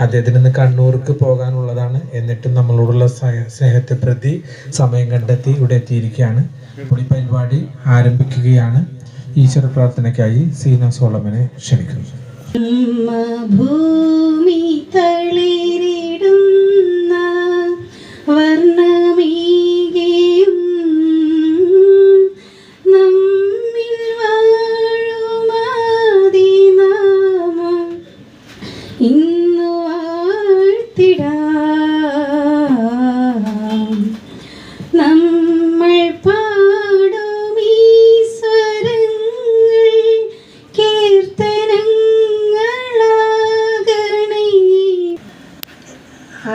അദ്ദേഹത്തിന് ഇന്ന് കണ്ണൂർക്ക് പോകാനുള്ളതാണ്. എന്നിട്ടും നമ്മളോടുള്ള സ്നേ- സ്നേഹത്തെ പ്രതി സമയം കണ്ടെത്തി ഇവിടെ എത്തിയിരിക്കുകയാണ്. ഇപ്പോൾ പരിപാടി ആരംഭിക്കുകയാണ്. ഈശ്വര പ്രാർത്ഥനയ്ക്കായി സീന സോളമനെ ക്ഷണിക്കുന്നു. ഭൂമി തളിരിടുന്ന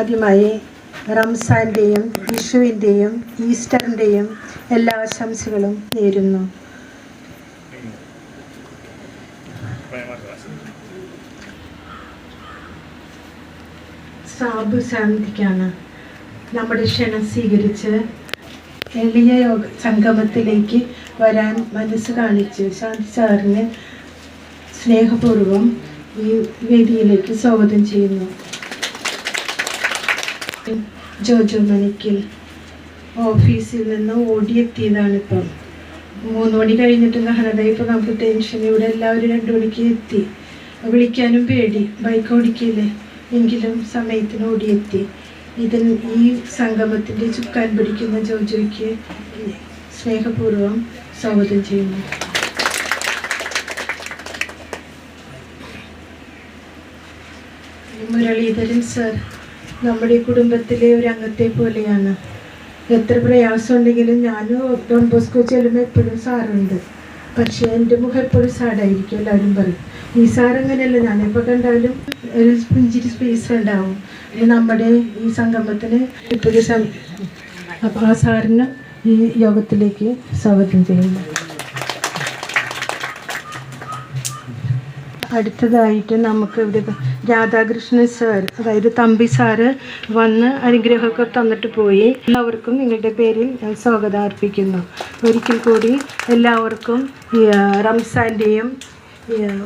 ആദ്യമായി റംസാന്റെയും വിഷുവിന്റെയും ഈസ്റ്ററിന്റെയും എല്ലാ ആശംസകളും നേരുന്നു. സാബു ശാന്തിക്കാണ് നമ്മുടെ ക്ഷണം സ്വീകരിച്ച് എളിയ യോഗ സംഗമത്തിലേക്ക് വരാൻ മനസ്സ് കാണിച്ച് ശാന്തി സാറിന് സ്നേഹപൂർവം ഈ വേദിയിലേക്ക് സ്വാഗതം ചെയ്യുന്നു. ജോജോ മണിക്കൽ ഓഫീസിൽ നിന്ന് ഓടിയെത്തിയതാണ് ഇപ്പം മൂന്ന് മണി കഴിഞ്ഞിട്ട് കാണാതെ ഇപ്പം നമുക്ക് ടെൻഷൻ ഇവിടെ എല്ലാവരും രണ്ടു മണിക്ക് എത്തി. വിളിക്കാനും പേടി. ബൈക്ക് ഓടിക്കില്ലേ? എങ്കിലും സമയത്തിന് ഓടിയെത്തി. ഇത് ഈ സംഗമത്തിന്റെ ചുക്കാൻ പിടിക്കുന്ന ജോജോയ്ക്ക് സ്നേഹപൂർവം സ്വാഗതം ചെയ്യുന്നു. മുരളീധരൻ സർ നമ്മുടെ കുടുംബത്തിലെ ഒരു അംഗത്തെ പോലെയാണ്. എത്ര പ്രയാസമുണ്ടെങ്കിലും ഞാനും ഡോൺ ബോസ്കോ ചെല്ലുമ്പോൾ എപ്പോഴും സാറുണ്ട്. പക്ഷേ എന്റെ മുഖം എപ്പോഴും സാഡായിരിക്കും എല്ലാവരും പറയും. ഈ സാറങ്ങനെയല്ല ഞാനിപ്പോൾ കണ്ടാലും ഒരു പുഞ്ചിരി സ്പേസ് ഉണ്ടാവും. നമ്മുടെ ഈ സംഗമത്തിന് ഇപ്പോഴും അപ്പോൾ ആ സാറിന് ഈ യോഗത്തിലേക്ക് സ്വാഗതം ചെയ്യുന്നു. അടുത്തതായിട്ട് നമുക്ക് ഇവിടെ രാധാകൃഷ്ണൻ സാർ അതായത് തമ്പി സാറ് വന്ന് അനുഗ്രഹമൊക്കെ തന്നിട്ട് പോയി. എല്ലാവർക്കും നിങ്ങളുടെ പേരിൽ സ്വാഗതം അർപ്പിക്കുന്നു. ഒരിക്കൽ കൂടി എല്ലാവർക്കും റംസാന്റെയും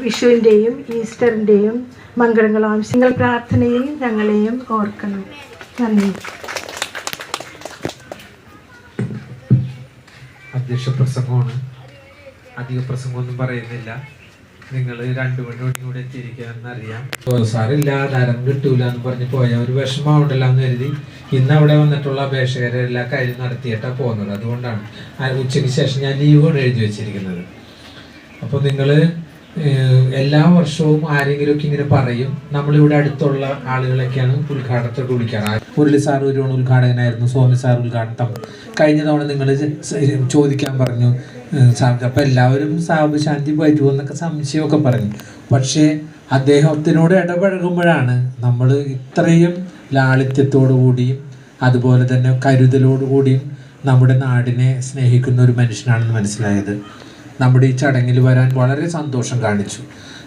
വിഷുവിന്റെയും ഈസ്റ്ററിന്റെയും മംഗളങ്ങൾ ആവശ്യങ്ങൾ പ്രാർത്ഥനയിൽ ഞങ്ങളെയും ഓർക്കണം. നന്ദി. അധ്യക്ഷ പ്രസംഗമാണ് അധിക പ്രസംഗമൊന്നും പറയുന്നില്ല. നിങ്ങൾ രണ്ടു മണിയോടും കൂടെ എത്തിയിരിക്കാന്നറിയാം സാറില്ല തരം കിട്ടൂല എന്ന് പറഞ്ഞ് പോയ ഒരു വിഷമമുണ്ടല്ലോ എന്ന് കരുതി ഇന്ന് അവിടെ വന്നിട്ടുള്ള അപേക്ഷകരെ എല്ലാ കാര്യം നടത്തിയിട്ടാണ് പോകുന്നത്. അതുകൊണ്ടാണ് ഉച്ചയ്ക്ക് ശേഷം ഞാൻ ലീവാണ് എഴുതി വെച്ചിരിക്കുന്നത്. അപ്പോൾ നിങ്ങൾ എല്ലാ വർഷവും ആരെങ്കിലുമൊക്കെ ഇങ്ങനെ പറയും. നമ്മളിവിടെ അടുത്തുള്ള ആളുകളൊക്കെയാണ് ഉദ്ഘാടനത്തോട് വിളിക്കാറ്. മുരളി സാർ ഒരു ഉദ്ഘാടകനായിരുന്നു സ്വാമി സാർ ഉദ്ഘാടനം കഴിഞ്ഞ തവണ നിങ്ങൾ ചോദിക്കാൻ പറഞ്ഞു ഏഹ് അപ്പോൾ അപ്പം എല്ലാവരും സാബ് ശാന്തി വരുമെന്നൊക്കെ സംശയമൊക്കെ പറഞ്ഞു. പക്ഷേ അദ്ദേഹത്തിനോട് ഇടപഴകുമ്പോഴാണ് നമ്മൾ ഇത്രയും ലാളിത്യത്തോടു കൂടിയും അതുപോലെ തന്നെ കരുതലോടു കൂടിയും നമ്മുടെ നാടിനെ സ്നേഹിക്കുന്ന ഒരു മനുഷ്യനാണെന്ന് മനസ്സിലായത്. നമ്മുടെ ഈ ചടങ്ങിൽ വരാൻ വളരെ സന്തോഷം കാണിച്ചു.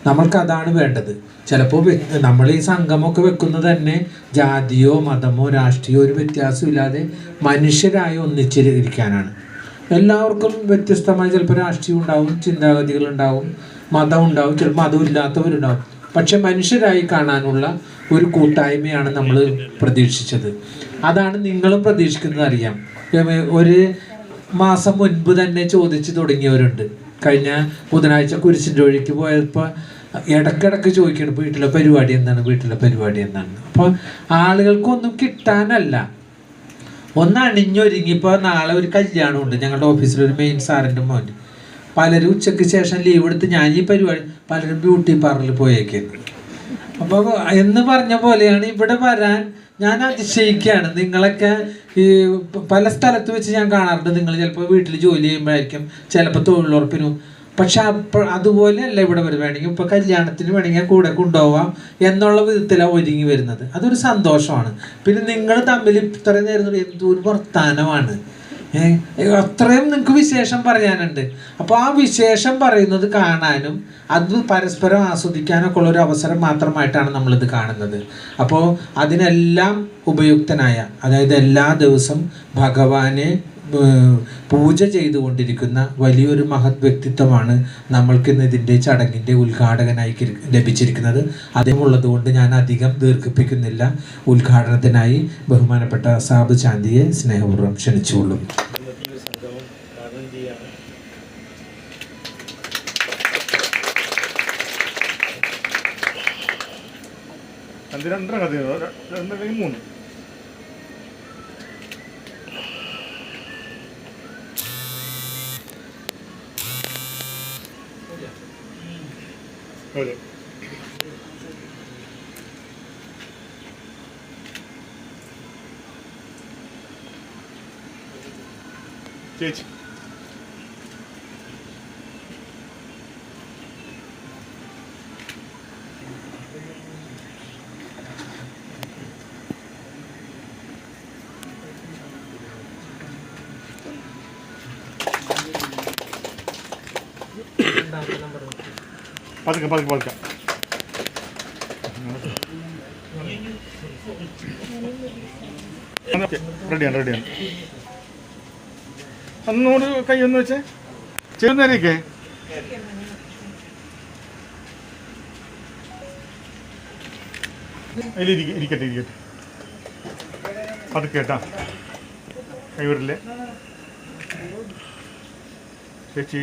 നമ്മൾക്ക് അതാണ് വേണ്ടത് ചിലപ്പോൾ നമ്മൾ ഈ സംഘമൊക്കെ വെക്കുന്നത് തന്നെ ജാതിയോ മതമോ രാഷ്ട്രീയോ ഒരു വ്യത്യാസമില്ലാതെ മനുഷ്യരായി ഒന്നിച്ചിരിക്കാനാണ്. എല്ലാവർക്കും വ്യത്യസ്തമായ ചിലപ്പോൾ രാഷ്ട്രീയം ഉണ്ടാവും ചിന്താഗതികൾ ഉണ്ടാവും മതം ഉണ്ടാവും ചിലപ്പോൾ മതം ഇല്ലാത്തവരുണ്ടാവും പക്ഷെ മനുഷ്യരായി കാണാനുള്ള ഒരു കൂട്ടായ്മയാണ് നമ്മൾ പ്രതീക്ഷിച്ചത്. അതാണ് നിങ്ങളും പ്രതീക്ഷിക്കുന്നത് അറിയാം. ഒരു മാസം മുൻപ് തന്നെ ചോദിച്ചു തുടങ്ങിയവരുണ്ട്. കഴിഞ്ഞ ബുധനാഴ്ച കുരിശിന്റെ വഴിക്ക് പോയപ്പോൾ ഇടക്കിടക്ക് ചോദിക്കണം വീട്ടിലെ പരിപാടി എന്താണ്? വീട്ടിലെ പരിപാടി എന്താണ്? അപ്പോൾ ആളുകൾക്കൊന്നും കിട്ടാനല്ല. ഒന്ന് അണിഞ്ഞൊരുങ്ങി ഇപ്പോൾ നാളെ ഒരു കല്യാണമുണ്ട്. ഞങ്ങളുടെ ഓഫീസിൽ ഒരു മെയിൻ സാറിന്റെ മോൻ. പലരും ഉച്ചയ്ക്ക് ശേഷം ലീവ് എടുത്ത് ഞാൻ ഈ പരിപാടി പലരും ബ്യൂട്ടി പാർലറിൽ പോയേക്കുന്നു അപ്പോൾ എന്ന് പറഞ്ഞ പോലെയാണ് ഇവിടെ വരാൻ ഞാൻ അതിശയിക്കുകയാണ്. നിങ്ങളൊക്കെ ഈ പല സ്ഥലത്ത് വെച്ച് ഞാൻ കാണാറുണ്ട്. നിങ്ങൾ ചിലപ്പോൾ വീട്ടിൽ ജോലി ചെയ്യുമ്പോഴായിരിക്കും ചിലപ്പോൾ തൊഴിലുറപ്പിനും പക്ഷെ അപ്പോൾ അതുപോലെയല്ല ഇവിടെ വരുവാണെങ്കിൽ ഇപ്പോൾ കല്യാണത്തിന് വേണമെങ്കിൽ കൂടെ കൊണ്ടുപോവാം എന്നുള്ള വിധത്തിലാണ് ഒരുങ്ങി വരുന്നത്. അതൊരു സന്തോഷമാണ്. പിന്നെ നിങ്ങൾ തമ്മിൽ ഇത്രയും നേരം എന്തൊരു വർത്താനമാണ്. അത്രയും നിങ്ങൾക്ക് വിശേഷം പറയാനുണ്ട്. അപ്പോൾ ആ വിശേഷം പറയുന്നത് കാണാനും അത് പരസ്പരം ആസ്വദിക്കാനൊക്കെ ഉള്ള ഒരു അവസരം മാത്രമായിട്ടാണ് നമ്മളിത് കാണുന്നത്. അപ്പോൾ അതിനെല്ലാം ഉപയുക്തനായ അതായത് എല്ലാ ദിവസം ഭഗവാനെ പൂജ ചെയ്തുകൊണ്ടിരിക്കുന്ന വലിയൊരു മഹത് വ്യക്തിത്വമാണ് നമ്മൾക്കിന്ന് ഇതിന്റെ ചടങ്ങിന്റെ ഉദ്ഘാടകനായി ലഭിച്ചിരിക്കുന്നത്. അദ്ദേഹമുള്ളത് കൊണ്ട് ഞാൻ അധികം ദീർഘിപ്പിക്കുന്നില്ല. ഉദ്ഘാടനത്തിനായി ബഹുമാനപ്പെട്ട സാബ് ചാന്തിയെ സ്നേഹപൂർവം ക്ഷണിച്ചുകൊള്ളും. രണ്ട് രണ്ടര കഥയോ രണ്ടല്ലെങ്കിൽ മൂന്ന്? അതെ ചേച്ചി പതുക്കെ പതുക്കെ പതുക്കെ. റെഡിയാണ് റെഡിയാണ് അന്നോട് കൈ ഒന്ന് വെച്ചേ. ചേർന്നേരേക്കേ അതിലിരിക്കും ഇരിക്കട്ടെ ഇരിക്കട്ടെ. പതുക്കെ കേട്ടാ. കൈ ചേച്ചി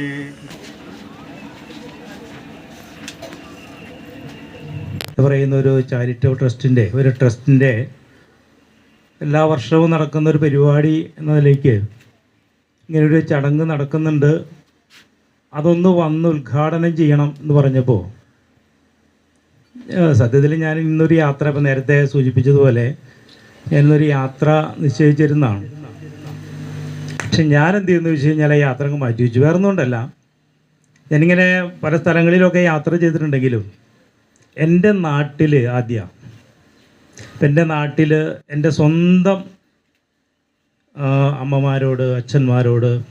പറയുന്ന ഒരു ചാരിറ്റബിൾ ട്രസ്റ്റിന്റെ ഒരു ട്രസ്റ്റിന്റെ എല്ലാ വർഷവും നടക്കുന്ന ഒരു പരിപാടി എന്നതിലേക്ക് ഇങ്ങനൊരു ചടങ്ങ് നടക്കുന്നുണ്ട്. അതൊന്ന് വന്ന് ഉദ്ഘാടനം ചെയ്യണം എന്ന് പറഞ്ഞപ്പോൾ സത്യത്തിൽ ഞാൻ ഇന്നൊരു യാത്ര ഇപ്പം നേരത്തെ സൂചിപ്പിച്ചതുപോലെ ഞാനിന്നൊരു യാത്ര നിശ്ചയിച്ചിരുന്നതാണ്. പക്ഷെ ഞാൻ എന്ത് ചെയ്യുന്നു വെച്ച് കഴിഞ്ഞാൽ യാത്ര അങ്ങ് മാറ്റി വെച്ചു. വേറെ ഒന്നുകൊണ്ടല്ല ഞാനിങ്ങനെ പല സ്ഥലങ്ങളിലൊക്കെ യാത്ര ചെയ്തിട്ടുണ്ടെങ്കിലും എന്റെ നാട്ടിൽ ആദ്യം. എന്റെ നാട്ടിൽ എന്റെ സ്വന്തം അമ്മമാരോട് അച്ഛന്മാരോട്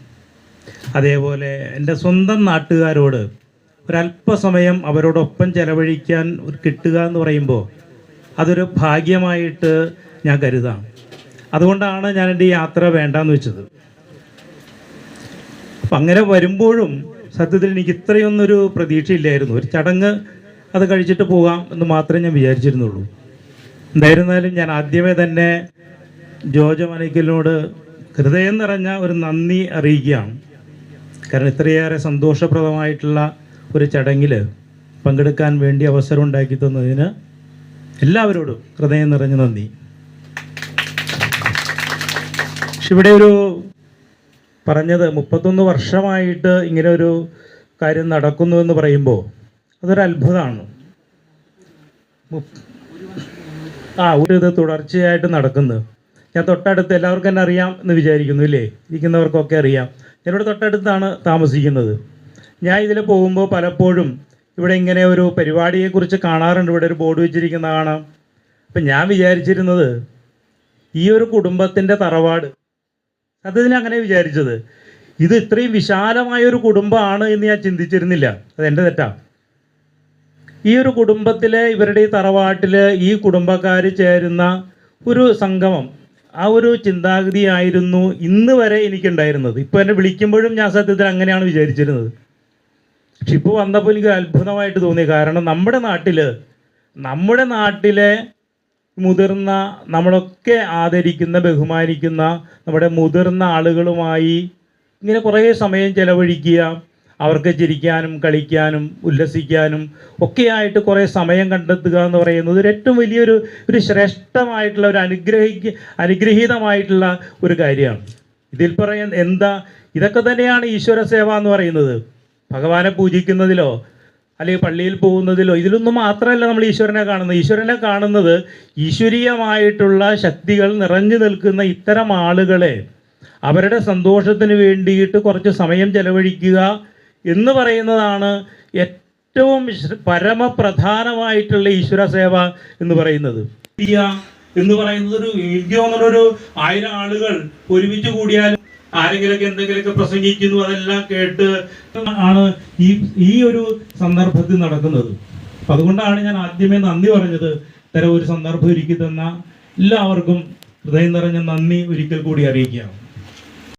അതേപോലെ എന്റെ സ്വന്തം നാട്ടുകാരോട് ഒരല്പസമയം അവരോടൊപ്പം ചെലവഴിക്കാൻ കിട്ടുക എന്ന് പറയുമ്പോൾ അതൊരു ഭാഗ്യമായിട്ട് ഞാൻ കരുതാം. അതുകൊണ്ടാണ് ഞാൻ എന്റെ യാത്ര വേണ്ടാന്ന് വെച്ചത്. അപ്പം അങ്ങനെ വരുമ്പോഴും സത്യത്തിൽ എനിക്ക് ഇത്രയൊന്നൊരു പ്രതീക്ഷയില്ലായിരുന്നു. ഒരു ചടങ്ങ് അത് കഴിച്ചിട്ട് പോകാം എന്ന് മാത്രമേ ഞാൻ വിചാരിച്ചിരുന്നുള്ളൂ. എന്തായിരുന്നാലും ഞാൻ ആദ്യമേ തന്നെ ജോജ മനയ്ക്കലിനോട് ഹൃദയം നിറഞ്ഞ ഒരു നന്ദി അറിയിക്കുകയാണ്. കാരണം ഇത്രയേറെ സന്തോഷപ്രദമായിട്ടുള്ള ഒരു ചടങ്ങിൽ പങ്കെടുക്കാൻ വേണ്ടി അവസരം ഉണ്ടാക്കി തന്നതിന് എല്ലാവരോടും ഹൃദയം നിറഞ്ഞ നന്ദി. പക്ഷെ ഇവിടെ ഒരു പറഞ്ഞത് മുപ്പത്തൊന്ന് വർഷമായിട്ട് ഇങ്ങനെ ഒരു കാര്യം നടക്കുന്നു എന്ന് പറയുമ്പോൾ അതൊരു അത്ഭുതമാണ്. ആ ഒരു ഇത് തുടർച്ചയായിട്ട് നടക്കുന്നത് ഞാൻ തൊട്ടടുത്ത് എല്ലാവർക്കും തന്നെ അറിയാം എന്ന് വിചാരിക്കുന്നു ഇല്ലേ? ഇരിക്കുന്നവർക്കൊക്കെ അറിയാം. ഞാനിവിടെ തൊട്ടടുത്താണ് താമസിക്കുന്നത്. ഞാൻ ഇതിൽ പോകുമ്പോൾ പലപ്പോഴും ഇവിടെ ഇങ്ങനെ ഒരു പരിപാടിയെക്കുറിച്ച് കാണാറുണ്ട്. ഇവിടെ ഒരു ബോർഡ് വെച്ചിരിക്കുന്ന കാണാം. അപ്പം ഞാൻ വിചാരിച്ചിരുന്നത് ഈ ഒരു കുടുംബത്തിന്റെ തറവാട്. സത്യത്തിൽ അങ്ങനെ വിചാരിച്ചത്. ഇത് ഇത്രയും വിശാലമായ ഒരു കുടുംബമാണ് എന്ന് ഞാൻ ചിന്തിച്ചിരുന്നില്ല. അതെന്റെ എന്റെ തെറ്റാ. ഈ ഒരു കുടുംബത്തിലെ ഇവരുടെ ഈ തറവാട്ടിൽ ഈ കുടുംബക്കാർ ചേരുന്ന ഒരു സംഗമം ആ ഒരു ചിന്താഗതിയായിരുന്നു ഇന്ന് വരെ എനിക്കുണ്ടായിരുന്നത്. ഇപ്പോൾ എന്നെ വിളിക്കുമ്പോഴും ഞാൻ സത്യത്തിൽ അങ്ങനെയാണ് വിചാരിച്ചിരുന്നത്. പക്ഷെ ഇപ്പോൾ വന്നപ്പോൾ എനിക്ക് അത്ഭുതമായിട്ട് തോന്നി. കാരണം നമ്മുടെ നാട്ടിൽ നമ്മുടെ നാട്ടിലെ മുതിർന്ന നമ്മളൊക്കെ ആദരിക്കുന്ന ബഹുമാനിക്കുന്ന നമ്മുടെ മുതിർന്ന ആളുകളുമായി ഇങ്ങനെ കുറേ സമയം ചെലവഴിക്കുക അവർക്ക് ചിരിക്കാനും കളിക്കാനും ഉല്ലസിക്കാനും ഒക്കെയായിട്ട് കുറേ സമയം കണ്ടെത്തുക എന്ന് പറയുന്നത് ഒരു ഏറ്റവും വലിയൊരു ഒരു ശ്രേഷ്ഠമായിട്ടുള്ള ഒരു അനുഗ്രഹിക്ക അനുഗ്രഹീതമായിട്ടുള്ള ഒരു കാര്യമാണ്. ഇതിൽ പറയാൻ എന്താ ഇതൊക്കെ തന്നെയാണ് ഈശ്വര സേവ എന്ന് പറയുന്നത്. ഭഗവാനെ പൂജിക്കുന്നതിലോ അല്ലെങ്കിൽ പള്ളിയിൽ പോകുന്നതിലോ ഇതിലൊന്നും മാത്രമല്ല നമ്മൾ ഈശ്വരനെ കാണുന്നത്. ഈശ്വരനെ കാണുന്നത് ഈശ്വരീയമായിട്ടുള്ള ശക്തികൾ നിറഞ്ഞു നിൽക്കുന്ന ഇത്തരം ആളുകളെ അവരുടെ സന്തോഷത്തിന് വേണ്ടിയിട്ട് കുറച്ച് സമയം ചെലവഴിക്കുക എന്ന് പറയുന്നതാണ് ഏറ്റവും പരമപ്രധാനമായിട്ടുള്ള ഈശ്വര സേവ എന്ന് പറയുന്നത്. എന്ന് പറയുന്നത് ഒരു എനിക്ക് തോന്നുന്ന ഒരു ആയിരം ആളുകൾ ഒരുമിച്ച് കൂടിയാൽ ആരെങ്കിലൊക്കെ എന്തെങ്കിലുമൊക്കെ പ്രസംഗിക്കുന്നു അതെല്ലാം കേട്ട് ആണ് ഈ ഈ ഒരു സന്ദർഭത്തിൽ നടക്കുന്നത്. അതുകൊണ്ടാണ് ഞാൻ ആദ്യമേ നന്ദി പറഞ്ഞത് ഇത്തരം ഒരു സന്ദർഭം ഒരുക്കി തന്ന എല്ലാവർക്കും ഹൃദയം നിറഞ്ഞ നന്ദി ഒരിക്കൽ കൂടി അറിയിക്കാം